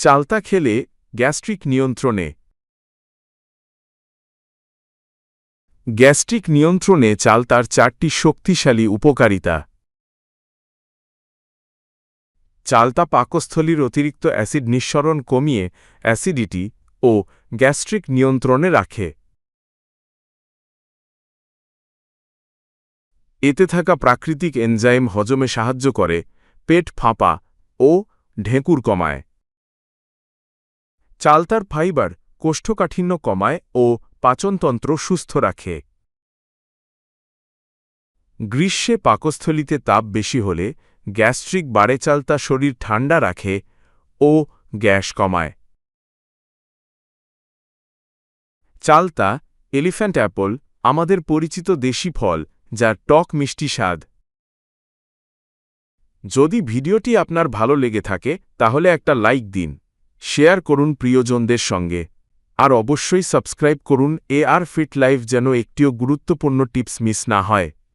চালতা খেলে গ্যাস্ট্রিক নিয়ন্ত্রণে। গ্যাস্ট্রিক নিয়ন্ত্রণে চালতার চারটি শক্তিশালী উপকারিতা। চালতা পাকস্থলীর অতিরিক্ত অ্যাসিড নিঃসরণ কমিয়ে অ্যাসিডিটি ও গ্যাস্ট্রিক নিয়ন্ত্রণে রাখে। এতে থাকা প্রাকৃতিক এনজাইম হজমে সাহায্য করে, পেট ফাঁপা ও ঢেঁকুর কমায়। চালতার ফাইবার কোষ্ঠকাঠিন্য কমায় ও পাচনতন্ত্র সুস্থ রাখে। গ্রীষ্মে পাকস্থলিতে তাপ বেশি হলে গ্যাস্ট্রিক বাড়ে চালতা শরীর ঠান্ডা রাখে ও গ্যাস কমায়। চালতা এলিফ্যান্ট অ্যাপল, আমাদের পরিচিত দেশি ফল, যার টক মিষ্টি স্বাদ। যদি ভিডিওটি আপনার ভালো লেগে থাকে, তাহলে একটা লাইক দিন। শেয়ার করুন প্রিয়জনদের সঙ্গে। আর অবশ্যই সাবস্ক্রাইব করুন এ আর ফিট লাইফ যেন একটিও গুরুত্বপূর্ণ টিপস মিস না হয়।